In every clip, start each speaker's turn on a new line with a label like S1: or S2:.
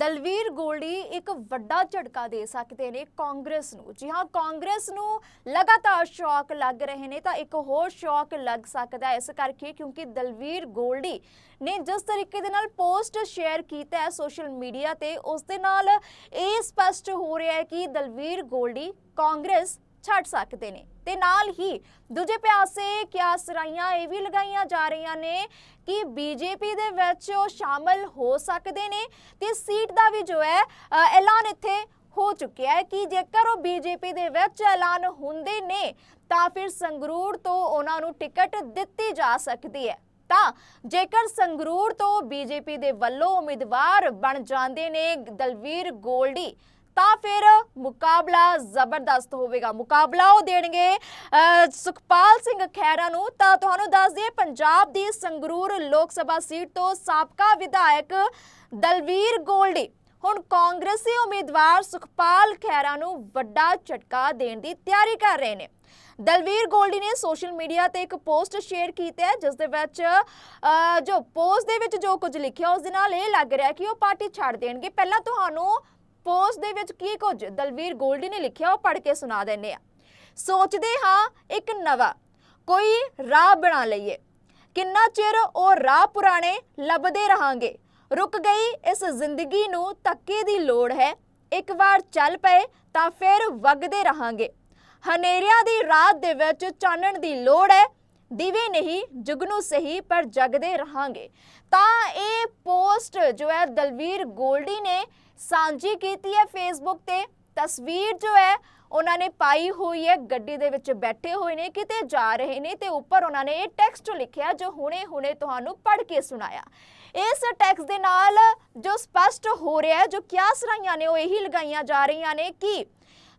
S1: ਦਲਵੀਰ ਗੋਲਡੀ ਇੱਕ ਵੱਡਾ ਝਟਕਾ ਦੇ ਸਕਦੇ ਨੇ ਕਾਂਗਰਸ ਨੂੰ। ਜੀ ਹਾਂ, ਕਾਂਗਰਸ ਨੂੰ ਲਗਾਤਾਰ ਸ਼ੌਕ ਲੱਗ ਰਹੇ ਨੇ ਤਾਂ ਇੱਕ ਹੋਰ ਸ਼ੌਕ ਲੱਗ ਸਕਦਾ ਇਸ ਕਰਕੇ ਕਿਉਂਕਿ ਦਲਵੀਰ ਗੋਲਡੀ ਨੇ ਜਿਸ ਤਰੀਕੇ ਦੇ ਨਾਲ ਪੋਸਟ ਸ਼ੇਅਰ ਕੀਤਾ ਹੈ ਸੋਸ਼ਲ ਮੀਡੀਆ ਤੇ, ਉਸ ਦੇ ਨਾਲ ਇਹ ਸਪਸ਼ਟ ਹੋ ਰਿਹਾ ਹੈ ਕਿ ਦਲਵੀਰ ਗੋਲਡੀ ਕਾਂਗਰਸ ਛੱਡ ਸਕਦੇ ਨੇ। ਤੇ ਨਾਲ ਹੀ ਦੂਜੇ ਪਾਸੇ ਕਿਆ ਸਰਾਈਆਂ ਇਹ ਵੀ ਲਗਾਈਆਂ ਜਾ ਰਹੀਆਂ ਨੇ ਕਿ ਬੀਜੇਪੀ ਦੇ ਵਿੱਚ ਉਹ ਸ਼ਾਮਲ ਹੋ ਸਕਦੇ ਨੇ ਤੇ ਸੀਟ ਦਾ ਵੀ ਜੋ ਹੈ ਐਲਾਨ ਇੱਥੇ ਹੋ ਚੁੱਕਿਆ ਹੈ ਕਿ ਜੇਕਰ ਉਹ ਬੀਜੇਪੀ ਦੇ ਵਿੱਚ ਐਲਾਨ ਹੁੰਦੇ ਨੇ, ਤਾਂ ਫਿਰ ਸੰਗਰੂਰ ਤੋਂ ਉਹਨਾਂ ਨੂੰ ਟਿਕਟ ਦਿੱਤੀ ਜਾ ਸਕਦੀ ਹੈ। ਤਾਂ ਜੇਕਰ ਸੰਗਰੂਰ ਤੋਂ ਬੀਜੇਪੀ ਦੇ ਵੱਲੋਂ ਉਮੀਦਵਾਰ ਬਣ ਜਾਂਦੇ ਨੇ ਦਲਵੀਰ ਗੋਲਡੀ ਤਾਂ ਫਿਰ ਮੁਕਾਬਲਾ ਜ਼ਬਰਦਸਤ ਹੋਵੇਗਾ। ਮੁਕਾਬਲਾ ਉਹ ਦੇਣਗੇ ਸੁਖਪਾਲ ਸਿੰਘ ਖਹਿਰਾ ਨੂੰ। ਤਾਂ ਤੁਹਾਨੂੰ ਦੱਸ ਦਈਏ ਪੰਜਾਬ ਦੀ ਸੰਗਰੂਰ ਲੋਕ ਸਭਾ ਸੀਟ ਤੋਂ ਸਾਬਕਾ ਵਿਧਾਇਕ ਦਲਵੀਰ ਗੋਲਡੀ। ਹੁਣ ਕਾਂਗਰਸੀ ਉਮੀਦਵਾਰ ਸੁਖਪਾਲ ਖਹਿਰਾ ਨੂੰ ਵੱਡਾ ਝਟਕਾ ਦੇਣ ਦੀ ਤਿਆਰੀ ਕਰ ਰਹੇ ਨੇ। ਦਲਵੀਰ ਗੋਲਡੀ ਨੇ ਸੋਸ਼ਲ ਮੀਡੀਆ ਤੇ ਇੱਕ ਪੋਸਟ ਸ਼ੇਅਰ ਕੀਤਾ ਹੈ ਜਿਸ ਦੇ ਵਿੱਚ ਅਹ, ਜੋ ਪੋਸਟ ਦੇ ਵਿੱਚ ਜੋ ਕੁਝ ਲਿਖਿਆ ਉਸ ਦੇ ਨਾਲ ਇਹ ਲੱਗ ਰਿਹਾ ਕਿ ਉਹ ਪਾਰਟੀ ਛੱਡ ਦੇਣਗੇ। ਪਹਿਲਾਂ ਤੁਹਾਨੂੰ ਪੋਸਟ ਦੇ ਵਿੱਚ ਕੀ ਕੁਝ? ਦਲਵੀਰ ਗੋਲਡੀ ਨੇ ਲਿਖਿਆ, ਉਹ ਪੜ੍ਹ ਕੇ ਸੁਣਾ ਦਿੰਨੇ ਆ ਸੋਚਦੇ ਹਾਂ ਇੱਕ ਨਵਾਂ, ਕੋਈ ਰਾਹ ਬਣਾ ਲਈਏ। ਕਿੰਨਾ ਚਿਰ ਉਹ ਰਾਹ ਪੁਰਾਣੇ ਲੱਭਦੇ ਰਹਾਂਗੇ? ਰੁਕ ਗਈ ਇਸ ਜ਼ਿੰਦਗੀ ਨੂੰ ਧੱਕੇ ਦੀ ਲੋੜ ਹੈ। ਇੱਕ ਵਾਰ ਚੱਲ ਪਏ ਤਾਂ ਫਿਰ ਵਗਦੇ ਰਹਾਂਗੇ। ਹਨੇਰਿਆਂ ਦੀ ਰਾਤ ਦੇ ਵਿੱਚ ਚਾਨਣ ਦੀ ਲੋੜ ਹੈ। ਦੀਵੇ ਨਹੀਂ ਜੁਗਨੂ ਸਹੀ, ਪਰ ਜਗਦੇ ਰਹਾਂਗੇ। ਤਾਂ ਇਹ ਪੋਸਟ ਜੋ ਹੈ, ਦਲਵੀਰ ਗੋਲਡੀ ਨੇ ਸਾਂਝੀ ਕੀਤੀ ਹੈ ਫੇਸਬੁੱਕ ਤੇ। ਤਸਵੀਰ ਜੋ ਹੈ, ਉਹਨਾਂ ਨੇ ਪਾਈ ਹੋਈ ਹੈ, ਗੱਡੀ ਦੇ ਵਿੱਚ ਬੈਠੇ ਹੋਏ ਨੇ, ਕਿਤੇ ਜਾ ਰਹੇ ਨੇ ਤੇ ਉੱਪਰ ਉਹਨਾਂ ਨੇ ਇਹ ਟੈਕਸਟ ਲਿਖਿਆ ਜੋ ਹੁਣੇ-ਹੁਣੇ ਤੁਹਾਨੂੰ ਪੜ੍ਹ ਕੇ ਸੁਣਾਇਆ। ਇਸ ਟੈਕਸਟ ਦੇ ਨਾਲ ਜੋ ਸਪਸ਼ਟ ਹੋ ਰਿਹਾ ਹੈ, ਜੋ ਕਿਆ ਸਰਾਈਆਂ ਨੇ, ਉਹ ਇਹੀ ਲਗਾਈਆਂ ਜਾ ਰਹੀਆਂ ਨੇ ਕਿ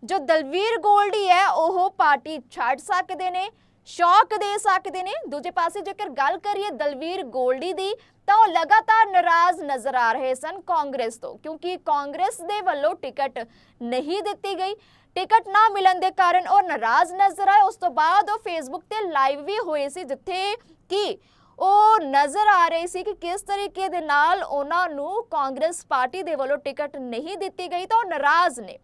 S1: ਜੋ ਦਲਵੀਰ ਗੋਲਡੀ ਹੈ, ਉਹ ਪਾਰਟੀ ਛੱਡ ਸਕਦੇ ਨੇ। ਸ਼ੌਕ ਦੇ ਸਕਦੇ ਨੇ। ਦੂਜੇ ਪਾਸੇ ਜੇਕਰ ਗੱਲ ਕਰੀਏ ਦਲਵੀਰ ਗੋਲਡੀ ਦੀ, ਤਾਂ ਉਹ ਲਗਾਤਾਰ ਨਾਰਾਜ਼ ਨਜ਼ਰ ਆ ਰਹੇ ਸਨ ਕਾਂਗਰਸ ਤੋਂ, ਕਿਉਂਕਿ ਕਾਂਗਰਸ ਦੇ ਵੱਲੋਂ ਟਿਕਟ ਨਹੀਂ ਦਿੱਤੀ ਗਈ। ਟਿਕਟ ਨਾ ਮਿਲਣ ਦੇ ਕਾਰਨ ਉਹ ਨਾਰਾਜ਼ ਨਜ਼ਰ ਆਏ। ਉਸ ਤੋਂ ਬਾਅਦ ਉਹ ਫੇਸਬੁੱਕ ਤੇ ਲਾਈਵ ਵੀ ਹੋਏ ਸੀ, ਜਿੱਥੇ ਕਿ ਉਹ ਨਜ਼ਰ ਆ ਰਹੇ ਸੀ ਕਿ ਕਿਸ ਤਰੀਕੇ ਦੇ ਨਾਲ ਉਹਨਾਂ ਨੂੰ ਕਾਂਗਰਸ ਪਾਰਟੀ ਦੇ ਵੱਲੋਂ ਟਿਕਟ ਨਹੀਂ ਦਿੱਤੀ ਗਈ ਤਾਂ ਉਹ ਨਾਰਾਜ਼ ਨੇ।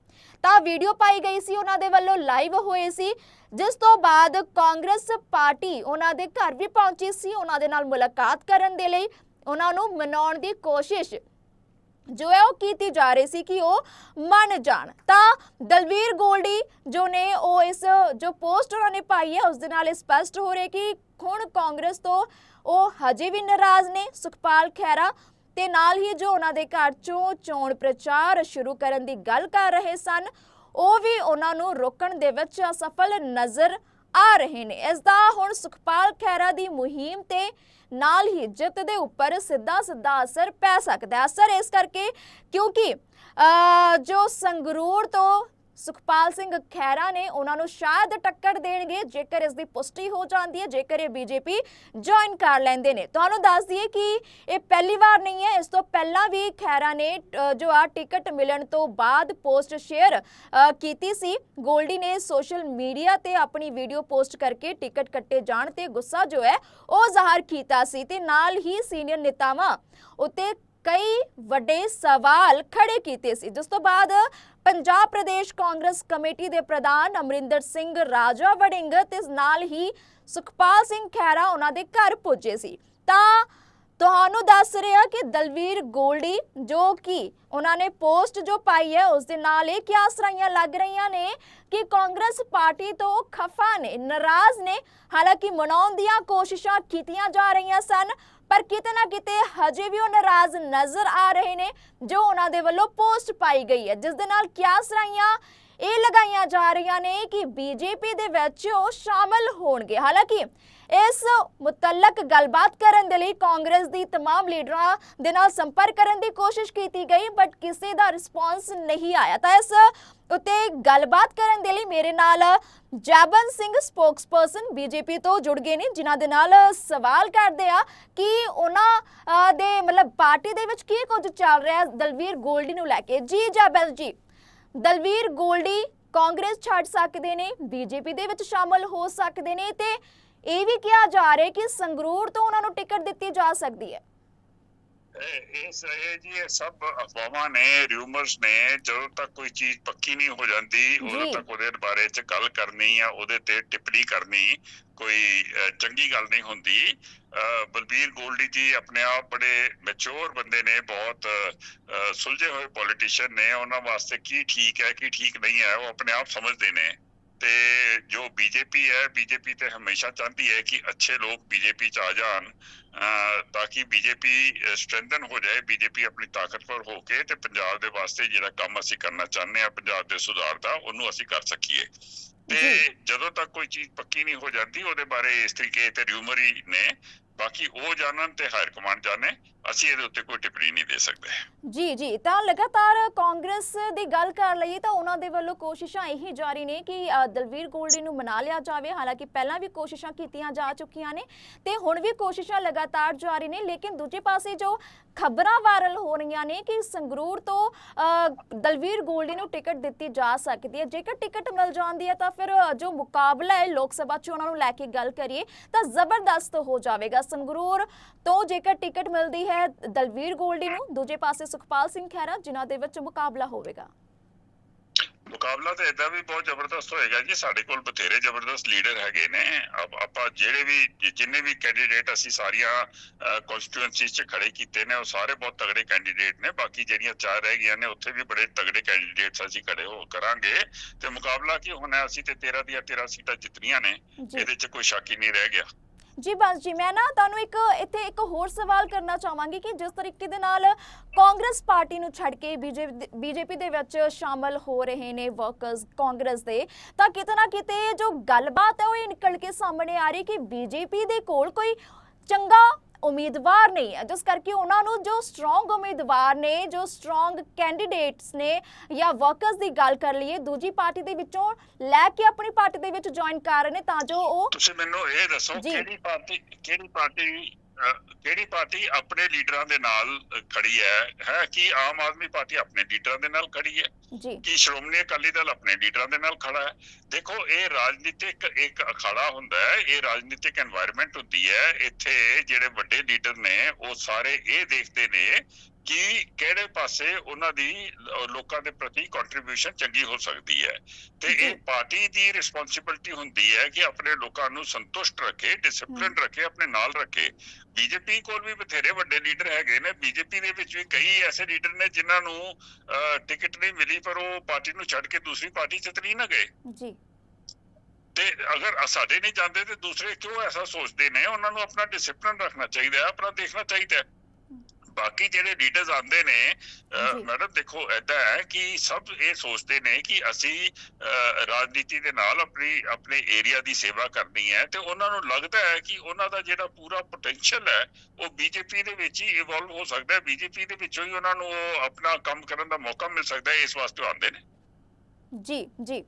S1: ਤਾਂ ਵੀਡੀਓ ਪਾਈ ਗਈ ਸੀ ਉਹਨਾਂ ਦੇ ਵੱਲੋਂ ਲਾਈਵ ਹੋਏ ਸੀ, ਜਿਸ ਤੋਂ ਬਾਅਦ ਕਾਂਗਰਸ ਪਾਰਟੀ ਉਹਨਾਂ ਦੇ ਘਰ ਵੀ ਪਹੁੰਚੀ ਸੀ ਉਹਨਾਂ ਦੇ ਨਾਲ ਮੁਲਾਕਾਤ ਕਰਨ ਦੇ ਲਈ। ਉਹਨਾਂ ਨੂੰ ਮਨਾਉਣ ਦੀ ਕੋਸ਼ਿਸ਼ ਜੋ ਹੈ ਉਹ ਕੀਤੀ ਜਾ ਰਹੀ ਸੀ ਕਿ ਉਹ ਮੰਨ ਜਾਣ। ਤਾਂ ਦਲਵੀਰ ਗੋਲਡੀ ਜੋ ਨੇ ਉਹ ਇਸ ਜੋ ਪੋਸਟ ਉਹਨਾਂ ਨੇ ਪਾਈ ਹੈ, ਉਸ ਦੇ ਨਾਲ ਇਹ ਸਪਸ਼ਟ ਹੋ ਰਿਹਾ ਕਿ ਹੁਣ ਕਾਂਗਰਸ ਤੋਂ ਉਹ ਹਜੇ ਵੀ ਨਾਰਾਜ਼ ਨੇ। ਸੁਖਪਾਲ ਖਹਿਰਾ ਤੇ ਨਾਲ ਹੀ ਜੋ ਉਹਨਾਂ ਦੇ ਘਰ ਚੋਂ ਚੋਣ ਪ੍ਰਚਾਰ ਸ਼ੁਰੂ ਕਰਨ ਦੀ ਗੱਲ ਕਰ ਰਹੇ ਸਨ, ਉਹ ਵੀ ਉਹਨਾਂ ਨੂੰ ਰੋਕਣ ਦੇ ਵਿੱਚ ਅਸਫਲ ਨਜ਼ਰ ਆ ਰਹੇ ਨੇ। ਇਸ ਦਾ ਹੁਣ ਸੁਖਪਾਲ ਖਹਿਰਾ ਦੀ ਮੁਹਿੰਮ ਤੇ ਨਾਲ ਹੀ ਜਿੱਤ ਦੇ ਉੱਪਰ ਸਿੱਧਾ ਸਿੱਧਾ ਅਸਰ ਪੈ ਸਕਦਾ ਹੈ। ਅਸਰ ਇਸ ਕਰਕੇ ਕਿਉਂਕਿ ਜੋ ਸੰਗਰੂਰ ਤੋਂ ਸੁਖਪਾਲ ਸਿੰਘ ਖਹਿਰਾ ਨੇ ਉਹਨਾਂ ਨੂੰ ਸ਼ਾਇਦ ਟੱਕਰ ਦੇਣਗੇ, ਜੇਕਰ ਇਸ ਦੀ ਪੁਸ਼ਟੀ ਹੋ ਜਾਂਦੀ ਹੈ, ਜੇਕਰ ਇਹ ਬੀਜੇਪੀ ਜੁਆਇਨ ਕਰ ਲੈਂਦੇ ਨੇ। ਤੁਹਾਨੂੰ ਦੱਸ ਦਈਏ ਕਿ ਇਹ ਪਹਿਲੀ ਵਾਰ ਨਹੀਂ ਹੈ, ਇਸ ਤੋਂ ਪਹਿਲਾਂ ਵੀ ਖਹਿਰਾ ਨੇ ਜੋ ਆ ਟਿਕਟ ਮਿਲਣ ਤੋਂ ਬਾਅਦ ਪੋਸਟ ਸ਼ੇਅਰ ਕੀਤੀ ਸੀ। ਗੋਲਡੀ ਨੇ ਸੋਸ਼ਲ ਮੀਡੀਆ ਤੇ ਆਪਣੀ ਵੀਡੀਓ ਪੋਸਟ ਕਰਕੇ ਟਿਕਟ ਕੱਟੇ ਜਾਣ ਤੇ ਗੁੱਸਾ ਜੋ ਹੈ, ਉਹ ਜ਼ਾਹਰ ਕੀਤਾ ਸੀ ਤੇ ਨਾਲ ਹੀ ਸੀਨੀਅਰ ਨੇਤਾਵਾਂ ਉੱਤੇ ਕਈ ਵੱਡੇ ਸਵਾਲ ਖੜੇ ਕੀਤੇ ਸੀ। ਜਿਸ ਤੋਂ ਬਾਅਦ ਪੰਜਾਬ ਪ੍ਰਦੇਸ਼ ਕਾਂਗਰਸ ਕਮੇਟੀ ਦੇ ਪ੍ਰਧਾਨ ਅਮਰਿੰਦਰ ਸਿੰਘ ਰਾਜਾ ਵੜਿੰਗ ਤੇ ਨਾਲ ਹੀ ਸੁਖਪਾਲ ਸਿੰਘ ਖਹਿਰਾ ਉਹਨਾਂ ਦੇ ਘਰ ਪੁੱਜੇ ਸੀ। ਤਾਂ ਤੁਹਾਨੂੰ ਦੱਸ ਰਿਹਾ ਕਿ ਦਲਵੀਰ ਗੋਲਡੀ, ਜੋ ਕਿ ਉਹਨਾਂ ਨੇ ਪੋਸਟ ਜੋ ਪਾਈ ਹੈ, ਉਸ ਦੇ ਨਾਲ ਇਹ ਕਿਆ ਸਰਾਈਆਂ ਲੱਗ ਰਹੀਆਂ ਨੇ ਕਿ ਕਾਂਗਰਸ ਪਾਰਟੀ ਤੋਂ ਖਫਾ ਨੇ, ਨਾਰਾਜ਼ ਨੇ। ਹਾਲਾਂਕਿ ਮਨਾਉਣ ਦੀਆਂ ਕੋਸ਼ਿਸ਼ਾਂ ਕੀਤੀਆਂ ਜਾ ਰਹੀਆਂ ਸਨ ਪਰ ਕਿਤੇ ਨਾ ਕਿਤੇ ਹਜੇ ਵੀ ਉਹ ਨਾਰਾਜ਼ ਨਜ਼ਰ ਆ ਰਹੇ ਨੇ, ਜੋ ਉਹਨਾਂ ਦੇ ਵੱਲੋਂ ਪੋਸਟ ਪਾਈ ਗਈ ਹੈ। ਜਿਸ ਦੇ ਨਾਲ ਕਿਆ ਸਰਾਈਆਂ ਇਹ ਲਗਾਈਆਂ ਜਾ ਰਹੀਆਂ ਨੇ ਕਿ ਬੀਜੇਪੀ ਦੇ ਵਿੱਚ ਉਹ ਸ਼ਾਮਲ ਹੋਣਗੇ ਹਾਲਾਂਕਿ ਇਸ ਮੁਤਲਕ ਗੱਲਬਾਤ ਕਰਨ ਦੇ ਲਈ ਕਾਂਗਰਸ ਦੀ तमाम ਲੀਡਰਾਂ ਦੇ ਨਾਲ ਸੰਪਰਕ ਕਰਨ ਦੀ ਕੋਸ਼ਿਸ਼ ਕੀਤੀ ਗਈ ਬਟ ਕਿਸੇ ਦਾ ਰਿਸਪਾਂਸ ਨਹੀਂ ਆਇਆ ਤਾਂ ਇਸ ਉਤੇ ਗੱਲਬਾਤ ਕਰਨ ਦੇ ਲਈ ਮੇਰੇ ਨਾਲ ਜੈਬਨ ਸਿੰਘ ਸਪੋਕਸਪਰਸਨ ਬੀਜੇਪੀ ਤੋਂ ਜੁੜ ਗਏ ਨੇ ਜਿਨ੍ਹਾਂ ਦੇ ਨਾਲ ਸਵਾਲ ਕਰਦੇ ਆ ਕਿ ਉਹਨਾਂ ਅ, ਦੇ ਮਤਲਬ ਪਾਰਟੀ ਦੇ ਵਿੱਚ ਕੀ ਕੁਝ ਚੱਲ ਰਿਹਾ ਹੈ ਦਲਵੀਰ ਗੋਲਡੀ ਨੂੰ ਲੈ ਕੇ ਜੀ ਜੈਬਨ ਜੀ ਦਲਵੀਰ ਗੋਲਡੀ ਕਾਂਗਰਸ ਛੱਡ ਸਕਦੇ ਨੇ, ਬੀਜੇਪੀ ਦੇ ਵਿੱਚ ਸ਼ਾਮਲ ਹੋ ਸਕਦੇ ਨੇ ਤੇ ਇਹ ਵੀ ਕਿਹਾ ਜਾ ਰਿਹਾ ਕਿ ਸੰਗਰੂਰ ਤੋਂ ਉਹਨਾਂ ਨੂੰ ਟਿਕਟ ਦਿੱਤੀ ਜਾ ਸਕਦੀ ਹੈ।
S2: ਇਹ ਇਸ ਇਹ ਜੀ ਇਹ ਸਭ ਅਫਵਾਹਾਂ ਨੇ ਰਿਊਮਰਸ ਨੇ ਜਦੋਂ ਤੱਕ ਕੋਈ ਚੀਜ਼ ਪੱਕੀ ਨਹੀਂ ਹੋ ਜਾਂਦੀ ਉਦੋਂ
S1: ਜੀ।
S2: ਤੱਕ ਉਹਦੇ ਬਾਰੇ ਚ ਗੱਲ ਕਰਨੀ ਆ ਉਹਦੇ ਤੇ ਟਿੱਪਣੀ ਕਰਨੀ ਕੋਈ ਚੰਗੀ ਗੱਲ ਨਹੀਂ ਹੁੰਦੀ ਬਲਬੀਰ ਗੋਲਡੀ ਜੀ ਆਪਣੇ ਆਪ ਬੜੇ ਮੈਚੁਰ ਬੰਦੇ ਨੇ ਬਹੁਤ ਸੁਲਝੇ ਹੋਏ ਪੋਲੀਟੀਸ਼ੀਅਨ ਨੇ ਉਹਨਾਂ ਵਾਸਤੇ ਕੀ ਠੀਕ ਹੈ ਕੀ ਠੀਕ ਨਹੀਂ ਹੈ ਉਹ ਆਪਣੇ ਆਪ ਸਮਝਦੇ ਨੇ ਤੇ ਜੋ ਬੀਜੇਪੀ ਹੈ ਬੀਜੇਪੀ ਤੇ ਹਮੇਸ਼ਾ ਚਾਹੁੰਦੀ ਹੈ ਕਿ ਅੱਛੇ ਲੋਕ ਬੀਜੇਪੀ ਚ ਆ ਜਾਣ ਤਾਂ ਕਿ ਬੀਜੇਪੀ ਸਟਰੈਂਥਨ ਹੋ ਜਾਏ ਬੀਜੇਪੀ ਆਪਣੀ ਤਾਕਤਵਰ ਹੋ ਕੇ ਤੇ ਪੰਜਾਬ ਦੇ ਵਾਸਤੇ ਜਿਹੜਾ ਕੰਮ ਅਸੀਂ ਕਰਨਾ ਚਾਹੁੰਦੇ ਆ ਪੰਜਾਬ ਦੇ ਸੁਧਾਰ ਦਾ ਉਹਨੂੰ ਅਸੀਂ ਕਰ ਸਕੀਏ ਤੇ। ਜਦੋਂ ਤੱਕ ਕੋਈ ਚੀਜ਼ ਪੱਕੀ ਨਹੀਂ ਹੋ ਜਾਂਦੀ ਉਹਦੇ ਬਾਰੇ ਇਸ ਤਰੀਕੇ ਤੇ ਰਿਊਮਰ ਹੀ ਨੇ ਬਾਕੀ ਉਹ ਜਾਣਨ ਤੇ ਹਾਇਰ ਕਮਾਂਡ ਜਾਣੇ ਅਸੀਂ ਇਹਦੇ ਉੱਤੇ ਕੋਈ ਟਿੱਪਣੀ ਨਹੀਂ ਦੇ ਸਕਦੇ।
S1: ਜੀ ਜੀ, ਤਾਂ ਲਗਾਤਾਰ ਕਾਂਗਰਸ ਦੀ ਗੱਲ ਕਰ ਲਈਏ ਤਾਂ ਉਹਨਾਂ ਦੇ ਵੱਲੋਂ ਕੋਸ਼ਿਸ਼ਾਂ ਇਹੀ ਜਾਰੀ ਨੇ ਕਿ ਦਲਵੀਰ ਗੋਲਡੀ ਨੂੰ ਮਨਾ ਲਿਆ ਜਾਵੇ। ਹਾਲਾਂਕਿ ਪਹਿਲਾਂ ਵੀ ਕੋਸ਼ਿਸ਼ਾਂ ਕੀਤੀਆਂ ਜਾ ਚੁੱਕੀਆਂ ਨੇ ਤੇ ਹੁਣ ਵੀ ਕੋਸ਼ਿਸ਼ਾਂ ਲਗਾਤਾਰ ਜਾਰੀ ਨੇ। ਲੇਕਿਨ ਦੂਜੇ ਪਾਸੇ ਜੋ ਖਬਰਾਂ ਵਾਇਰਲ ਹੋ ਰਹੀਆਂ ਨੇ ਕਿ ਸੰਗਰੂਰ ਤੋਂ ਦਲਵੀਰ ਗੋਲਡੀ ਨੂੰ ਟਿਕਟ ਦਿੱਤੀ ਜਾ ਸਕਦੀ ਹੈ। ਜੇਕਰ ਟਿਕਟ ਮਿਲ ਜਾਂਦੀ ਹੈ ਤਾਂ ਫਿਰ ਜੋ ਮੁਕਾਬਲਾ ਹੈ ਲੋਕ ਸਭਾ ਚੋਣਾਂ ਨੂੰ ਲੈ ਕੇ ਗੱਲ ਕਰੀਏ ਤਾਂ ਜ਼ਬਰਦਸਤ ਹੋ ਜਾਵੇਗਾ। ਸੰਗਰੂਰ ਤੋਂ ਜੇਕਰ ਟਿਕਟ ਮਿਲਦੀ ਹੈ ਦਲਵੀਰ ਗੋਲਡੀ ਨੂੰ ਦੂਜੇ ਪਾਸੇ ਸੁਖਪਾਲ ਸਿੰਘ ਖਹਿਰਾ ਜਿਨ੍ਹਾਂ ਦੇ ਵਿੱਚ ਮੁਕਾਬਲਾ ਹੋਵੇਗਾ।
S2: ਮੁਕਾਬਲਾ ਤਾਂ ਇਦਾਂ ਵੀ ਬਹੁਤ ਜ਼ਬਰਦਸਤ ਹੋਏਗਾ ਜੀ ਸਾਡੇ ਕੋਲ ਬਥੇਰੇ ਜ਼ਬਰਦਸਤ ਲੀਡਰ ਹੈਗੇ ਨੇ। ਆਪ- ਆਪਾਂ ਜਿਹੜੇ ਵੀ ਜਿੰਨੇ ਵੀ ਕੈਂਡੀਡੇਟ ਅਸੀਂ ਸਾਰੀਆਂ ਕਨਸਟੀਟੂਐਂਸੀਜ਼ 'ਚ ਖੜੇ ਕੀਤੇ ਨੇ ਉਹ ਸਾਰੇ ਬਹੁਤ ਤਗੜੇ ਕੈਂਡੀਡੇਟ ਨੇ। ਬਾਕੀ ਜਿਹੜੀਆਂ ਚਾਰ ਰਹਿ ਗਈਆਂ ਨੇ ਉੱਥੇ ਵੀ ਬੜੇ ਤਗੜੇ ਕੈਂਡੀਡੇਟਸ ਅਸੀਂ ਖੜੇ ਹੋ ਕਰਾਂਗੇ। ਤੇ ਮੁਕਾਬਲਾ ਕੀ ਹੋਣਾ ਅਸੀਂ ਤੇ 13 ਦੀਆਂ 13 ਸੀਟਾਂ ਜਿੱਤਣੀਆਂ ਨੇ ਇਹਦੇ 'ਚ ਕੋਈ ਸ਼ੱਕ ਹੀ ਨਹੀਂ ਰਹਿ ਗਿਆ।
S1: ਜੀ ਬਸ ਜੀ, ਮੈਂ ਨਾ ਤੁਹਾਨੂੰ ਇੱਕ ਇੱਥੇ ਇੱਕ ਹੋਰ ਸਵਾਲ ਕਰਨਾ ਚਾਹਾਂਗੀ ਕਿ ਜਿਸ ਤਰੀਕੇ ਦੇ ਨਾਲ ਕਾਂਗਰਸ ਪਾਰਟੀ ਨੂੰ ਛੱਡ ਕੇ ਬੀਜੇਪੀ ਦੇ ਵਿੱਚ ਸ਼ਾਮਲ ਹੋ ਰਹੇ ਨੇ ਵਰਕਰਸ ਕਾਂਗਰਸ ਦੇ, ਤਾਂ ਕਿਤੇ ਨਾ ਕਿਤੇ ਜੋ ਗੱਲਬਾਤ ਹੈ ਉਹ ਇਹ ਨਿਕਲ ਕੇ ਸਾਹਮਣੇ ਆ ਰਹੀ ਕਿ ਬੀਜੇਪੀ ਦੇ ਕੋਲ ਕੋਈ ਚੰਗਾ ਉਮੀਦਵਾਰ ਨਹੀਂ ਹੈ ਜਿਸ ਕਰਕੇ ਉਹਨਾਂ ਨੂੰ ਜੋ ਸਟਰੋਂਗ ਉਮੀਦਵਾਰ ਨੇ ਜੋ ਸਟਰੋਂਗ ਕੈਂਡੀਡੇਟਸ ਨੇ ਜਾਂ ਵਰਕਰਸ ਦੀ ਗੱਲ ਕਰ ਲਈਏ ਦੂਜੀ ਪਾਰਟੀ ਦੇ ਵਿੱਚੋਂ ਲੈ ਕੇ ਆਪਣੀ ਪਾਰਟੀ ਦੇ ਵਿੱਚ ਜੁਆਇਨ ਕਰ ਰਹੇ ਨੇ ਤਾਂ ਜੋ ਉਹ
S2: ਤੁਸੀਂ ਮੈਨੂੰ ਇਹ ਦੱਸੋ। ਕਿਹੜੀ ਪਾਰਟੀ ਕਿਹੜੀ ਪਾਰਟੀ ਕਿਹੜੀ ਪਾਰਟੀ ਆਪਣੇ ਲੀਡਰਾਂ ਦੇ ਨਾਲ ਖੜੀ ਹੈ ਹੈ ਕਿ ਆਮ ਆਦਮੀ ਪਾਰਟੀ ਆਪਣੇ ਲੀਡਰਾਂ ਦੇ ਨਾਲ ਖੜੀ ਹੈ? ਕਿ ਸ਼੍ਰੋਮਣੀ ਅਕਾਲੀ ਦਲ ਆਪਣੇ ਲੀਡਰਾਂ ਦੇ ਨਾਲ ਖੜਾ ਹੈ? ਦੇਖੋ ਇਹ ਰਾਜਨੀਤਿਕ ਇੱਕ ਅਖਾੜਾ ਹੁੰਦਾ ਹੈ ਇਹ ਰਾਜਨੀਤਿਕ এনवायरमेंट ਹੁੰਦੀ ਹੈ। ਇੱਥੇ ਜਿਹੜੇ ਵੱਡੇ ਲੀਡਰ ਨੇ ਉਹ ਸਾਰੇ ਇਹ ਦੇਖਦੇ ਨੇ ਕਿ ਕਿਹੜੇ ਪਾਸੇ ਉਹਨਾਂ ਦੀ ਲੋਕਾਂ ਦੇ ਪ੍ਰਤੀ ਕੰਟਰੀਬਿਊਸ਼ਨ ਚੰਗੀ ਹੋ ਸਕਦੀ ਹੈ। ਤੇ। ਇਹ ਪਾਰਟੀ ਦੀ ਰਿਸਪੌਂਸਿਬਿਲਟੀ ਹੁੰਦੀ ਹੈ ਕਿ ਆਪਣੇ ਲੋਕਾਂ ਨੂੰ ਸੰਤੁਸ਼ਟ ਰੱਖੇ ਡਿਸਪਲਿਨ ਰੱਖੇ ਆਪਣੇ ਨਾਲ ਰੱਖੇ। ਬੀਜੇਪੀ ਕੋਲ ਵੀ ਬਥੇਰੇ ਵੱਡੇ ਲੀਡਰ ਹੈਗੇ ਨੇ। ਬੀਜੇਪੀ ਦੇ ਵਿੱਚ ਵੀ ਕਈ ਐਸੇ ਲੀਡਰ ਨੇ ਜਿਨ੍ਹਾਂ ਨੂੰ ਟਿਕਟ ਨਹੀਂ ਮਿਲੀ ਪਰ ਉਹ ਪਾਰਟੀ ਨੂੰ ਛੱਡ ਕੇ ਦੂਸਰੀ ਪਾਰਟੀ ਚ ਤਰੀ ਨਾ ਗਏ।
S1: ਜੀ।
S2: ਤੇ ਅਗਰ ਸਾਡੇ ਨਹੀਂ ਜਾਂਦੇ ਤੇ ਦੂਸਰੇ ਕਿਉਂ ਐਸਾ ਸੋਚਦੇ ਨੇ? ਉਹਨਾਂ ਨੂੰ ਆਪਣਾ ਡਿਸਪਲਿਨ ਰੱਖਣਾ ਚਾਹੀਦਾ ਹੈ ਆਪਣਾ ਦੇਖਣਾ ਚਾਹੀਦਾ ਹੈ। ਬਾਕੀ ਜਿਹੜੇ ਲੀਡਰਸ ਆਉਂਦੇ ਨੇ। ਮੈਡਮ ਦੇਖੋ ਐਦਾਂ ਹੈ ਕਿ ਸਭ ਇਹ ਸੋਚਦੇ ਨੇ ਕਿ ਅਸੀਂ ਰਾਜਨੀਤੀ ਦੇ ਨਾਲ ਆਪਣੀ ਆਪਣੇ ਏਰੀਆ ਦੀ ਸੇਵਾ ਕਰਨੀ ਹੈ ਤੇ ਉਹਨਾਂ ਨੂੰ ਲੱਗਦਾ ਹੈ ਕਿ ਉਹਨਾਂ ਦਾ ਜਿਹੜਾ ਪੂਰਾ ਪੋਟੈਂਸ਼ੀਅਲ ਹੈ ਉਹ ਬੀਜੇਪੀ ਦੇ ਵਿੱਚ ਹੀ ਇਵੋਲਵ ਹੋ ਸਕਦਾ ਹੈ। ਬੀਜੇਪੀ ਦੇ ਵਿੱਚੋਂ ਹੀ ਉਹਨਾਂ ਨੂੰ ਆਪਣਾ ਕੰਮ ਕਰਨ ਦਾ ਮੌਕਾ ਮਿਲ ਸਕਦਾ ਹੈ ਇਸ ਵਾਸਤੇ ਆਉਂਦੇ ਨੇ।
S1: ਜੀ ਜੀ।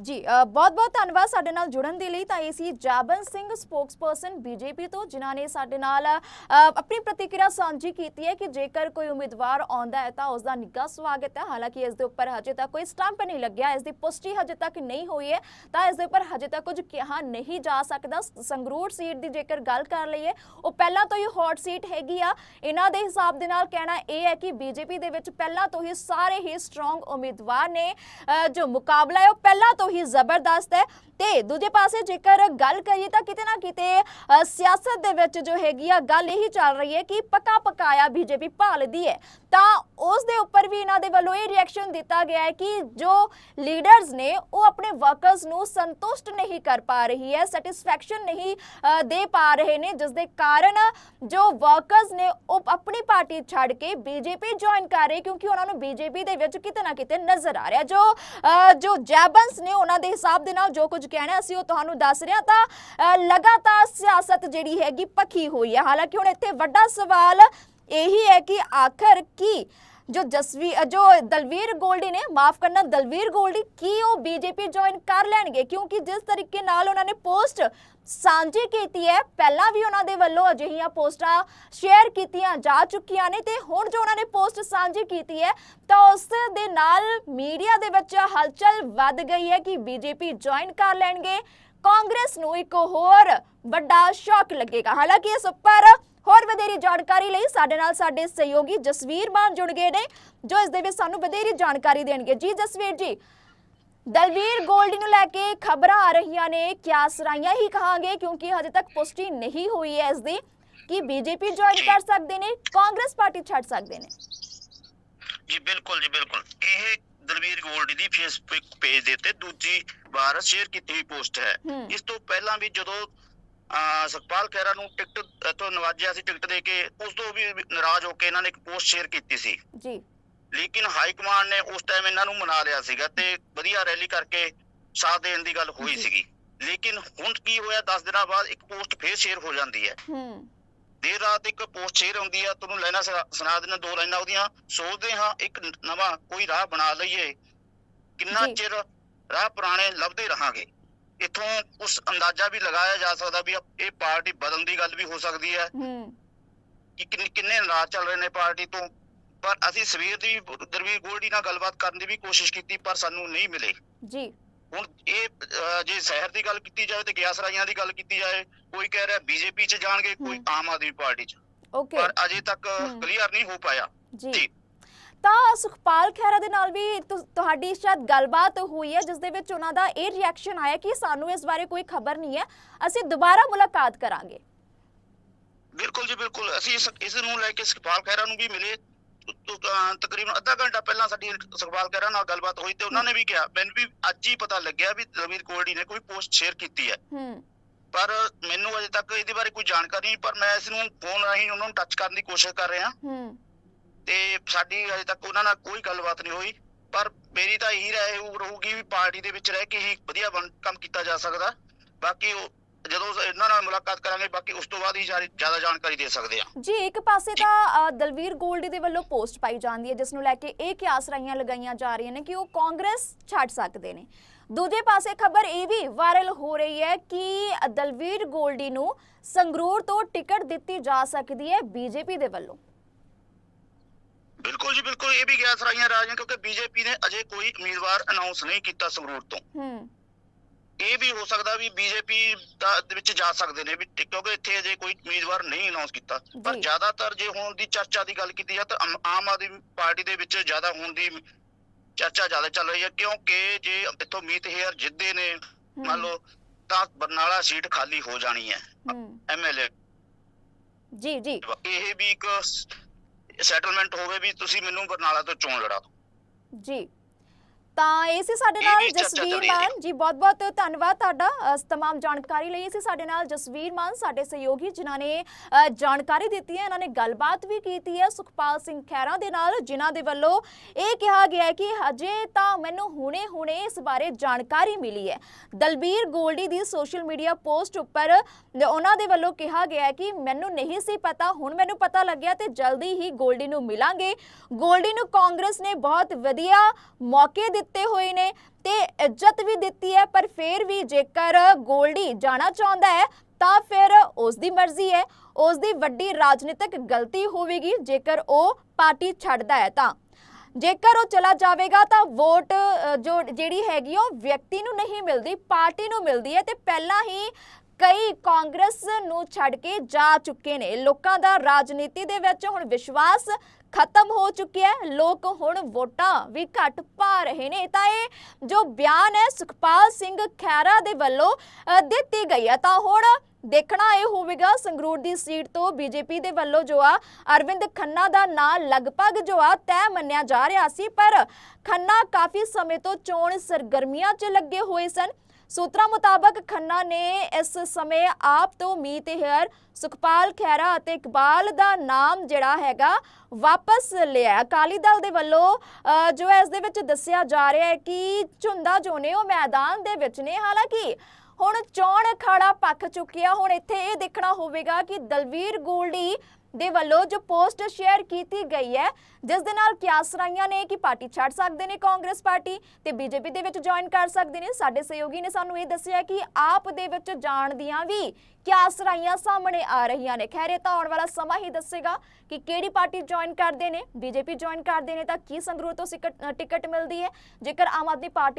S1: ਜੀ ਬਹੁਤ ਬਹੁਤ ਧੰਨਵਾਦ ਸਾਡੇ ਨਾਲ ਜੁੜਨ ਦੇ ਲਈ। ਤਾਂ ਇਹ ਸੀ ਜਾਬਨ ਸਿੰਘ ਸਪੋਕਸਪਰਸਨ ਬੀਜੇਪੀ ਤੋਂ, ਜਿਨ੍ਹਾਂ ਨੇ ਸਾਡੇ ਨਾਲ ਆਪਣੀ ਪ੍ਰਤੀਕਿਰਿਆ ਸਾਂਝੀ ਕੀਤੀ ਹੈ ਕਿ ਜੇਕਰ ਕੋਈ ਉਮੀਦਵਾਰ ਆਉਂਦਾ ਹੈ ਤਾਂ ਉਸ ਦਾ ਨਿੱਘਾ ਸਵਾਗਤ ਹੈ। ਹਾਲਾਂਕਿ ਇਸ ਦੇ ਉੱਪਰ ਹਜੇ ਤੱਕ ਕੋਈ ਸਟੰਪ ਨਹੀਂ ਲੱਗਿਆ। ਇਸ ਦੀ ਪੁਸ਼ਟੀ ਹਜੇ ਤੱਕ ਨਹੀਂ ਹੋਈ ਹੈ। ਤਾਂ ਇਸ ਦੇ ਉੱਪਰ ਹਜੇ ਤੱਕ ਕੁਝ ਕਿਹਾ ਨਹੀਂ ਜਾ ਸਕਦਾ। ਸੰਗਰੂਰ ਸੀਟ ਦੀ ਜੇਕਰ ਗੱਲ ਕਰ ਲਈਏ, ਉਹ ਪਹਿਲਾਂ ਤੋਂ ਹੀ ਹੌਟ ਸੀਟ ਹੈਗੀ ਆ। ਇਹਨਾਂ ਦੇ ਹਿਸਾਬ ਦੇ ਨਾਲ ਕਹਿਣਾ ਇਹ ਹੈ ਕਿ ਬੀਜੇਪੀ ਦੇ ਵਿੱਚ ਪਹਿਲਾਂ ਤੋਂ ਹੀ ਸਾਰੇ ਹੀ ਸਟਰੋਂਗ ਉਮੀਦਵਾਰ ਨੇ ਜੋ ਮੁਕਾਬਲਾ ਹੈ ਉਹ ਪਹਿਲਾਂ ਤੋਂ ਹੀ ਜ਼ਬਰਦਸਤ ਹੈ। ਤੇ ਦੂਜੇ ਪਾਸੇ ਜੇਕਰ ਗੱਲ ਕਰੀਏ ਤਾਂ ਕਿਤੇ ਨਾ ਕਿਤੇ ਸਿਆਸਤ ਦੇ ਵਿੱਚ ਜੋ ਹੈਗੀ ਆ ਗੱਲ ਇਹੀ ਚੱਲ ਰਹੀ ਹੈ ਕਿ ਪਕਾ ਪਕਾਇਆ ਬੀਜੇਪੀ ਭਾਲਦੀ ਹੈ। ਤਾਂ ਉਸ ਦੇ ਉੱਪਰ ਵੀ ਇਹਨਾਂ ਦੇ ਵੱਲੋਂ ਇਹ ਰਿਐਕਸ਼ਨ ਦਿੱਤਾ ਗਿਆ ਹੈ ਕਿ ਜੋ ਲੀਡਰਸ ਨੇ ਉਹ ਆਪਣੇ ਵਰਕਰਸ ਨੂੰ ਸੰਤੁਸ਼ਟ ਨਹੀਂ ਕਰ ਪਾ ਰਹੀ ਹੈ ਸੈਟੀਸਫੈਕਸ਼ਨ ਨਹੀਂ ਦੇ ਪਾ ਰਹੇ ਨੇ। ਜਿਸ ਦੇ ਕਾਰਨ ਜੋ ਵਰਕਰਸ ਨੇ ਉਹ ਆਪਣੀ ਪਾਰਟੀ ਛੱਡ ਕੇ ਬੀਜੇਪੀ ਜੁਆਇਨ ਕਰ ਰਹੇ ਕਿਉਂਕਿ ਉਹਨਾਂ ਨੂੰ ਬੀਜੇਪੀ ਦੇ ਵਿੱਚ ਕਿਤੇ ਨਾ ਕਿਤੇ ਨਜ਼ਰ ਆ ਰਿਹਾ। ਜੋ ਅ, ਜੋ ਜੈਬਨਸ ਨੇ ਉਹਨਾਂ ਦੇ ਹਿਸਾਬ ਦੇ ਨਾਲ ਜੋ ਕੁਝ ਕਹਿਣਾ ਸੀ ਉਹ ਤੁਹਾਨੂੰ ਦੱਸ ਰਿਹਾ ਤਾਂ ਅ, ਲਗਾਤਾਰ ਸਿਆਸਤ ਜਿਹੜੀ ਹੈਗੀ ਪੱਕੀ ਹੋਈ ਹੈ। ਹਾਲਾਂਕਿ ਹੁਣ ਇੱਥੇ ਵੱਡਾ ਸਵਾਲ ਇਹੀ ਹੈ ਕਿ ਆਖਰ ਕੀ ਜੋ ਜਸਵੀ ਜੋ ਦਲਵੀਰ ਗੋਲਡੀ ਨੇ, ਮਾਫ ਕਰਨਾ, ਦਲਵੀਰ ਗੋਲਡੀ ਕੀ ਉਹ ਬੀਜੇਪੀ ਜੁਆਇਨ ਕਰ ਲੈਣਗੇ? ਕਿਉਂਕਿ ਜਿਸ ਤਰੀਕੇ ਨਾਲ ਉਹਨਾਂ ਨੇ ਪੋਸਟ ਸਾਂਝੀ ਕੀਤੀ ਹੈ, ਪਹਿਲਾਂ ਵੀ ਉਹਨਾਂ ਦੇ ਵੱਲੋਂ ਅਜਿਹੀਆਂ ਪੋਸਟਾਂ ਸ਼ੇਅਰ ਕੀਤੀਆਂ ਜਾ ਚੁੱਕੀਆਂ ਨੇ ਤੇ ਹੁਣ ਜੋ ਉਹਨਾਂ ਨੇ ਪੋਸਟ ਸਾਂਝੀ ਕੀਤੀ ਹੈ, ਤਾਂ ਉਸ ਦੇ ਨਾਲ ਮੀਡੀਆ ਦੇ ਵਿੱਚ ਹਲਚਲ ਵੱਧ ਗਈ ਹੈ ਕਿ ਬੀਜੇਪੀ ਜੁਆਇਨ ਕਰ ਲੈਣਗੇ। ਕਾਂਗਰਸ ਨੂੰ ਇੱਕ ਹੋਰ ਵੱਡਾ ਸ਼ੌਕ ਲੱਗੇਗਾ। ਹਾਲਾਂਕਿ ਇਸ ਉੱਪਰ ਹੋਰ ਵਧੇਰੀ ਜਾਣਕਾਰੀ ਲਈ ਸਾਡੇ ਨਾਲ ਸਾਡੇ ਸਹਿਯੋਗੀ ਜਸਵੀਰ ਮਾਨ ਜੁੜ ਗਏ ਨੇ ਜੋ ਇਸ ਦੇ ਵਿੱਚ ਸਾਨੂੰ ਵਧੇਰੀ ਜਾਣਕਾਰੀ ਦੇਣਗੇ। ਜੀ ਜਸਵੀਰ ਜੀ ਦਲਵੀਰ ਗੋਲਡੀ ਨੂੰ ਲੈ ਕੇ ਖਬਰਾਂ ਆ ਰਹੀਆਂ ਨੇ ਕਿਆ ਸਰਾਈਆਂ ਹੀ ਕਹਾਂਗੇ ਕਿਉਂਕਿ ਹਜੇ ਤੱਕ ਪੁਸ਼ਟੀ ਨਹੀਂ ਹੋਈ ਹੈ ਇਸ ਦੀ। ਕਿ ਬੀਜੇਪੀ ਜੁਆਇਨ ਕਰ ਸਕਦੇ ਨੇ ਕਾਂਗਰਸ ਪਾਰਟੀ ਛੱਡ ਸਕਦੇ ਨੇ?
S3: ਜੀ ਬਿਲਕੁਲ ਜੀ ਬਿਲਕੁਲ। ਇਹ ਦਲਵੀਰ ਗੋਲਡੀ ਦੀ ਫੇਸਬੁੱਕ ਪੇਜ ਦੇ ਉੱਤੇ ਦੂਜੀ ਵਾਰ ਸ਼ੇਅਰ ਕੀਤੀ ਹੋਈ ਪੋਸਟ ਹੈ। ਇਸ ਤੋਂ ਪਹਿਲਾਂ ਵੀ ਜਦੋਂ ਸੁਖਪਾਲ ਖਹਿਰਾ ਨੂੰ ਟਿਕਟ ਤੋਂ ਨਵਾਜਿਆ ਸੀ ਟਿਕਟ ਦੇ ਕੇ ਉਸ ਤੋਂ ਵੀ ਨਾਰਾਜ਼ ਹੋ ਕੇ ਇਹਨਾਂ ਨੇ ਇੱਕ ਪੋਸਟ ਸ਼ੇਅਰ ਕੀਤੀ ਸੀ।
S1: ਜੀ।
S3: ਲੇਕਿਨ ਹਾਈ ਕਮਾਂਡ ਨੇ ਉਸ ਟਾਈਮ ਇਹਨਾਂ ਨੂੰ ਮਨਾ ਲਿਆ ਸੀਗਾ ਤੇ ਵਧੀਆ ਰੈਲੀ ਕਰਕੇ ਸਾਥ ਦੇਣ ਦੀ ਗੱਲ ਹੋਈ। ਸੀਗੀ। ਲੇਕਿਨ ਹੁਣ ਕੀ ਹੋਇਆ 10 ਦਿਨਾਂ ਬਾਅਦ ਇੱਕ ਪੋਸਟ ਫੇਰ ਸ਼ੇਅਰ ਹੋ ਜਾਂਦੀ ਹੈ।
S1: ਹੂੰ।
S3: ਦੇਰ ਰਾਤ ਇੱਕ ਪੋਸਟ ਸ਼ੇਅਰ ਹੁੰਦੀ ਆ ਤੁਹਾਨੂੰ ਲੈਣਾ ਸੁਣਾ ਦੇਣਾ ਦੋ ਲਾਈਨਾਂ ਉਹਦੀਆਂ। ਸੋਚਦੇ ਹਾਂ ਇੱਕ ਨਵਾਂ ਕੋਈ ਰਾਹ ਬਣਾ ਲਈਏ। ਕਿੰਨਾ। ਚਿਰ ਰਾਹ ਪੁਰਾਣੇ ਲੱਭਦੇ ਰਹਾਂਗੇ। ਇਥੋਂ ਉਸ ਅੰਦਾਜ਼ਾ ਵੀ ਲਗਾਇਆ ਜਾ ਸਕਦਾ ਵੀ ਇਹ ਪਾਰਟੀ ਬਦਲਣ ਦੀ ਗੱਲ ਵੀ ਹੋ ਸਕਦੀ ਹੈ।
S1: ਹੂੰ।
S3: ਕਿ ਕਿੰਨੇ ਨਾਰਾਜ਼ ਚੱਲ ਰਹੇ ਨੇ ਪਾਰਟੀ ਤੋਂ? ਪਰ ਅਸੀਂ ਸਵੇਰ ਦੀ ਦਰਵੀਰ ਗੋਲਡੀ ਨਾਲ ਗੱਲਬਾਤ ਕਰਨ ਦੀ ਵੀ ਕੋਸ਼ਿਸ਼ ਕੀਤੀ ਪਰ ਸਾਨੂੰ ਨਹੀਂ ਮਿਲੇ।
S1: ਜੀ।
S3: ਹੁਣ ਇਹ ਜੇ ਸ਼ਹਿਰ ਦੀ ਗੱਲ ਕੀਤੀ ਜਾਵੇ ਤੇ ਗਿਆਸਰਾਈਆਂ ਦੀ ਗੱਲ ਕੀਤੀ ਜਾਏ ਕੋਈ ਕਹਿ ਰਿਹਾ ਬੀਜੇਪੀ ਚ ਜਾਣਗੇ ਕੋਈ। ਆਮ ਆਦਮੀ ਪਾਰਟੀ ਚ।
S1: ਓਕੇ।
S3: ਪਰ ਅਜੇ ਤੱਕ। ਕਲੀਅਰ ਨਹੀਂ ਹੋ ਪਾਇਆ।
S1: ਜੀ। ਤਾਂ ਸੁਖਪਾਲ ਖਹਿਰਾ ਦੇ ਨਾਲ ਵੀ ਤੁਹਾਡੀ ਸ਼ਾਇਦ ਗੱਲਬਾਤ ਹੋਈ ਹੈ ਜਿਸ ਦੇ ਵਿੱਚ ਉਹਨਾਂ ਦਾ ਇਹ ਰਿਐਕਸ਼ਨ ਆਇਆ ਕਿ ਸਾਨੂੰ ਇਸ ਬਾਰੇ ਕੋਈ ਖਬਰ ਨਹੀਂ ਹੈ ਅਸੀਂ ਦੁਬਾਰਾ ਮੁਲਾਕਾਤ ਕਰਾਂਗੇ।
S3: ਬਿਲਕੁਲ ਜੀ ਬਿਲਕੁਲ। ਅਸੀਂ ਇਸ ਨੂੰ ਲੈ ਕੇ ਸੁਖਪਾਲ ਖਹਿਰਾ ਨੂੰ ਵੀ ਮਿਲੇ। ਤਕਰੀਬਨ ਅੱਧਾ ਘੰਟਾ ਪਹਿਲਾਂ ਸਾਡੀ ਸੁਖਪਾਲ ਖਹਿਰਾ ਨਾਲ ਗੱਲਬਾਤ ਹੋਈ ਤੇ ਉਹਨਾਂ ਨੇ ਵੀ ਕਿਹਾ ਮੈਨੂੰ ਵੀ ਅੱਜ ਹੀ ਪਤਾ ਲੱਗਿਆ ਵੀ ਰਵੀਰ ਕੋਲਡੀ ਨੇ ਕੋਈ ਪੋਸਟ ਸ਼ੇਅਰ ਕੀਤੀ ਹੈ।
S1: ਹੂੰ।
S3: ਪਰ ਮੈਨੂੰ ਅਜੇ ਤੱਕ ਇਹਦੇ ਬਾਰੇ ਕੋਈ ਜਾਣਕਾਰੀ ਨਹੀਂ ਪਰ ਮੈਂ ਇਸ ਨੂੰ ਫੋਨ ਰਾਹੀਂ ਉਹਨਾਂ ਨੂੰ ਟੱਚ ਕਰਨ ਦੀ ਕੋਸ਼ਿਸ਼ ਕਰ ਰਿਹਾ।
S1: ਹੂੰ।
S3: ਤੇ ਸਾਡੀ ਅਜੇ ਤੱਕ ਉਹਨਾਂ ਨਾਲ ਕੋਈ ਗੱਲਬਾਤ ਨਹੀਂ ਹੋਈ, ਪਰ ਮੇਰੀ ਤਾਂ ਇਹੀ ਰਾਏ ਰਹੂਗੀ ਵੀ ਪਾਰਟੀ ਦੇ ਵਿੱਚ ਰਹਿ ਕੇ ਹੀ ਵਧੀਆ ਕੰਮ ਕੀਤਾ ਜਾ ਸਕਦਾ। ਬਾਕੀ ਜਦੋਂ ਇਹਨਾਂ ਨਾਲ ਮੁਲਾਕਾਤ ਕਰਾਂਗੇ, ਬਾਕੀ ਉਸ ਤੋਂ ਬਾਅਦ ਹੀ ਜ਼ਿਆਦਾ ਜਾਣਕਾਰੀ ਦੇ ਸਕਦੇ ਆ
S1: ਜੀ, ਇੱਕ ਪਾਸੇ ਤਾਂ ਦਲਵੀਰ ਗੋਲਡੀ ਦੇ ਵੱਲੋਂ ਪੋਸਟ ਪਾਈ ਜਾਂਦੀ ਹੈ, ਜਿਸ ਨੂੰ ਲੈ ਕੇ ਇਹ ਕਿਆਸ ਰਾਈਆਂ ਲਗਾਈਆਂ ਜਾ ਰਹੀਆਂ ਨੇ ਕਿ ਉਹ ਕਾਂਗਰਸ ਛੱਡ ਸਕਦੇ ਨੇ। ਦੂਜੇ ਪਾਸੇ ਖਬਰ ਇਹ ਵੀ ਵਾਇਰਲ ਹੋ ਰਹੀ ਹੈ ਕਿ ਦਲਵੀਰ ਗੋਲਡੀ ਨੂੰ ਸੰਗਰੂਰ ਤੋਂ ਟਿਕਟ ਦਿੱਤੀ ਜਾ ਸਕਦੀ ਹੈ ਬੀਜੇਪੀ ਦੇ ਵੱਲੋਂ।
S3: ਬਿਲਕੁਲ ਜੀ ਬਿਲਕੁਲ ਇਹ ਵੀ ਗਿਆ ਸਰਾਈਆਂ ਰਾਜੀਆਂ ਕਿਉਂਕਿ ਬੀਜੇਪੀ ਨੇ ਅਜੇ ਕੋਈ ਉਮੀਦਵਾਰ ਅਨਾਉਂਸ ਨਹੀਂ ਕੀਤਾ ਸੰਗਰੂਰ ਤੋਂ।
S1: ਹੂੰ।
S3: ਇਹ ਵੀ ਹੋ ਸਕਦਾ ਵੀ ਬੀਜੇਪੀ ਦੇ ਵਿੱਚ ਜਾ ਸਕਦੇ ਨੇ ਵੀ ਕਿਉਂਕਿ ਇੱਥੇ ਅਜੇ ਕੋਈ ਉਮੀਦਵਾਰ ਨਹੀਂ ਅਨਾਉਂਸ ਕੀਤਾ। ਪਰ। ਜ਼ਿਆਦਾਤਰ ਜੇ ਹੋਣ ਦੀ ਚਰਚਾ ਦੀ ਗੱਲ ਕੀਤੀ ਜਾ ਤਾਂ ਆਮ- ਆਦਮੀ ਪਾਰਟੀ ਦੇ ਵਿੱਚ ਜ਼ਿਆਦਾ ਹੋਣ ਦੀ ਚਰਚਾ ਜ਼ਿਆਦਾ ਚੱਲ ਰਹੀ ਹੈ ਕਿਉਂਕਿ ਜੇ ਇੱਥੋਂ ਮੀਤ ਹੇਅਰ ਜਿੱਦੇ ਨੇ ਮੰਨ ਲਓ ਤਾਂ ਬਰਨਾਲਾ ਸੀਟ ਖਾਲੀ ਹੋ ਜਾਣੀ ਹੈ।
S1: ਹੂੰ।
S3: ਐਮਐਲਏ
S1: ਜੀ ਜੀ।
S3: ਇਹ ਵੀ ਇੱਕ ਸੈਟਲਮੈਂਟ ਹੋਵੇ ਵੀ ਤੁਸੀਂ ਮੈਨੂੰ ਬਰਨਾਲਾ ਤੋਂ ਚੋਣ ਲੜਾ ਦਿਓ।
S1: ਜੀ। ਤਾਂ ਇਹ ਸੀ ਸਾਡੇ ਨਾਲ ਜਸਵੀਰ ਮਾਨ। ਜੀ ਬਹੁਤ ਬਹੁਤ ਧੰਨਵਾਦ ਤੁਹਾਡਾ ਤਮਾਮ ਜਾਣਕਾਰੀ ਲਈ। ਸੀ ਸਾਡੇ ਨਾਲ ਜਸਵੀਰ ਮਾਨ ਸਾਡੇ ਸਹਿਯੋਗੀ ਜਿਨ੍ਹਾਂ ਨੇ ਜਾਣਕਾਰੀ ਦਿੱਤੀ ਹੈ ਇਹਨਾਂ ਨੇ ਗੱਲਬਾਤ ਵੀ ਕੀਤੀ ਹੈ ਸੁਖਪਾਲ ਸਿੰਘ ਖੈਰਾ ਦੇ ਨਾਲ ਜਿਨ੍ਹਾਂ ਦੇ ਵੱਲੋਂ ਇਹ ਕਿਹਾ ਗਿਆ ਕਿ ਹਜੇ ਤਾਂ ਮੈਨੂੰ ਹੁਣੇ-ਹੁਣੇ ਇਸ ਬਾਰੇ ਜਾਣਕਾਰੀ ਮਿਲੀ ਹੈ। ਦਲਬੀਰ ਗੋਲਡੀ ਦੀ ਸੋਸ਼ਲ ਮੀਡੀਆ ਪੋਸਟ ਉੱਪਰ ਉਹਨਾਂ ਦੇ ਵੱਲੋਂ ਕਿਹਾ ਗਿਆ ਕਿ ਮੈਨੂੰ ਨਹੀਂ ਸੀ ਪਤਾ ਹੁਣ ਮੈਨੂੰ ਪਤਾ ਲੱਗਿਆ ਤੇ ਜਲਦੀ ਹੀ ਗੋਲਡੀ ਨੂੰ ਮਿਲਾਂਗੇ। ਗੋਲਡੀ ਨੂੰ ਕਾਂਗਰਸ ਨੇ ਬਹੁਤ ਵਧੀਆ ਮੌਕੇ ਦਿੱਤੇ ਹੋਏ ਨੇ ਤੇ ਇੱਜ਼ਤ ਵੀ ਦਿੱਤੀ ਹੈ, ਪਰ ਫਿਰ ਵੀ ਜੇਕਰ ਗੋਲਡੀ ਜਾਣਾ ਚਾਹੁੰਦਾ ਹੈ, ਤਾਂ ਫਿਰ ਉਸ ਦੀ ਮਰਜ਼ੀ ਹੈ। ਉਸ ਦੀ ਵੱਡੀ ਰਾਜਨੀਤਿਕ ਗਲਤੀ ਹੋਵੇਗੀ, ਜੇਕਰ ਉਹ ਪਾਰਟੀ ਛੱਡਦਾ ਹੈ ਤਾਂ। ਜੇਕਰ ਉਹ ਚਲਾ ਜਾਵੇਗਾ ਤਾਂ ਵੋਟ ਜੋ ਜਿਹੜੀ ਹੈਗੀ ਉਹ ਵਿਅਕਤੀ ਨੂੰ ਨਹੀਂ ਮਿਲਦੀ, ਪਾਰਟੀ ਨੂੰ ਮਿਲਦੀ ਹੈ ਤੇ ਪਹਿਲਾਂ ਹੀ ਕਈ ਕਾਂਗਰਸ ਨੂੰ ਛੱਡ ਕੇ ਜਾ ਚੁੱਕੇ ਨੇ। ਲੋਕਾਂ ਦਾ ਰਾਜਨੀਤੀ ਦੇ ਵਿੱਚ ਹੁਣ ਵਿਸ਼ਵਾਸ ਖਤਮ ਹੋ ਚੁੱਕਿਆ ਹੈ। ਲੋਕ ਹੁਣ ਵੋਟਾਂ ਵੀ ਘੱਟ ਪਾ ਰਹੇ ਨੇ। ਤਾਂ ਇਹ ਜੋ ਬਿਆਨ ਹੈ, ਸੁਖਪਾਲ ਸਿੰਘ ਖੈਰਾ ਦੇ ਵੱਲੋਂ ਦਿੱਤੀ ਗਈ ਹੈ। ਤਾਂ ਹੁਣ ਦੇਖਣਾ ਇਹ ਹੋਵੇਗਾ, ਸੰਗਰੂਰ ਦੀ ਸੀਟ ਤੋਂ ਬੀਜੇਪੀ ਦੇ ਵੱਲੋਂ ਜੋ ਆ, ਅਰਵਿੰਦ ਖੰਨਾ ਦਾ ਨਾਂ ਲਗਭਗ ਜੋ ਆ, ਤੈਅ ਮੰਨਿਆ ਜਾ ਰਿਹਾ ਸੀ। ਪਰ ਖੰਨਾ ਕਾਫੀ ਸਮੇਂ ਤੋਂ ਚੋਣ ਸਰਗਰਮੀਆਂ 'ਚ ਲੱਗੇ ਹੋਏ ਸਨ। ਸੂਤਰਾਂ ਮੁਤਾਬਕ ਖੰਨਾ ਨੇ ਇਸ ਸਮੇਂ ਆਪ ਤੋਂ ਮੀਤ ਹੇਅਰ ਸੁਖਪਾਲ ਖਹਿਰਾ ਅਤੇ ਇਕਬਾਲ ਦਾ ਨਾਮ ਜਿਹੜਾ ਹੈਗਾ ਵਾਪਸ ਲਿਆ ਅਕਾਲੀ ਦਲ ਦੇ ਵੱਲੋਂ ਜੋ ਹੈ, ਇਸ ਦੇ ਵਿੱਚ ਦੱਸਿਆ ਜਾ ਰਿਹਾ ਹੈ ਕਿ ਝੁੰਦਾ ਜੋ ਨੇ ਉਹ ਮੈਦਾਨ ਦੇ ਵਿੱਚ ਨੇ। ਹਾਲਾਂਕਿ ਹੁਣ ਚੋਣ ਅਖਾੜਾ ਪੱਕ ਚੁੱਕਿਆ। ਹੁਣ ਇੱਥੇ ਇਹ ਦੇਖਣਾ ਹੋਵੇਗਾ ਕਿ ਦਲਵੀਰ ਗੋਲਡੀ ਦੇ ਵੱਲੋਂ ਜੋ ਪੋਸਟ ਸ਼ੇਅਰ ਕੀਤੀ ਗਈ ਹੈ, ਜਿਸ ਦੇ ਨਾਲ ਕਿਆਸ ਰਾਈਆਂ ਨੇ, ਕਿ ਪਾਰਟੀ ਛੱਡ ਸਕਦੇ ਨੇ ਕਾਂਗਰਸ ਪਾਰਟੀ ਤੇ ਬੀਜੇਪੀ ਦੇ ਵਿੱਚ ਜੁਆਇਨ ਕਰ ਸਕਦੇ ਨੇ। ਸਾਡੇ ਸਹਿਯੋਗੀ ਨੇ ਸਾਨੂੰ ਇਹ ਦੱਸਿਆ ਕਿ ਆਪ ਦੇ ਵਿੱਚ ਜਾਣ ਦੀਆਂ ਵੀ ਕਿਆਸ ਰਾਈਆਂ ਸਾਹਮਣੇ ਆ ਰਹੀਆਂ ਨੇ। ਖੈਰ, ਇਹ ਤਾਂ ਆਉਣ ਵਾਲਾ ਸਮਾਂ ਹੀ ਦੱਸੇਗਾ ਕਿ ਕਿਹੜੀ ਪਾਰਟੀ ਜੁਆਇਨ ਕਰਦੇ ਨੇ। ਬੀਜੇਪੀ ਜੁਆਇਨ ਕਰਦੇ ਨੇ ਤਾਂ ਕੀ ਸੰਗਰੂਰ ਤੋਂ ਸਿਕਟ- ਟਿਕਟ ਮਿਲਦੀ ਹੈ? ਜੇਕਰ ਆਮ ਆਦਮੀ ਪਾਰਟੀ